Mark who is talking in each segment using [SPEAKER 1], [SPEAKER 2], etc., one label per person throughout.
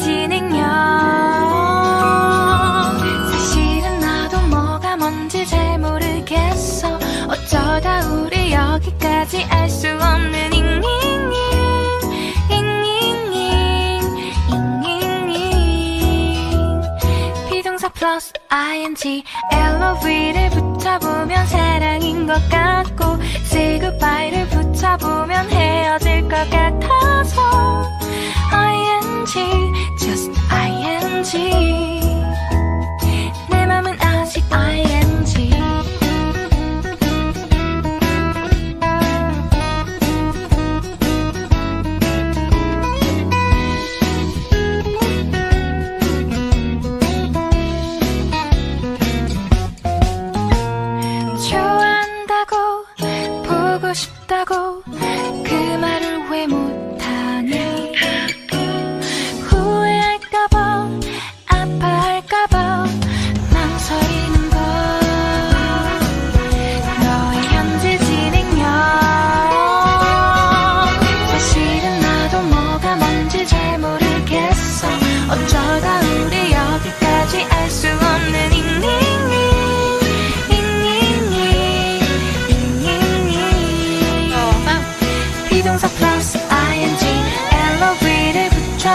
[SPEAKER 1] 진행형 사실은 나도 뭐가 뭔지 잘 모르겠어. 어쩌다 우리 여기까지 알 수 없는 잉잉잉 잉잉잉 잉잉잉 비동사 플러스 ing LOV를 붙여보면 사랑인 것 같고 싶다고 그 말을 왜 못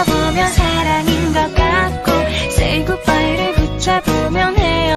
[SPEAKER 1] 붙여보면 사랑인 것 같고 say goodbye를 붙여보면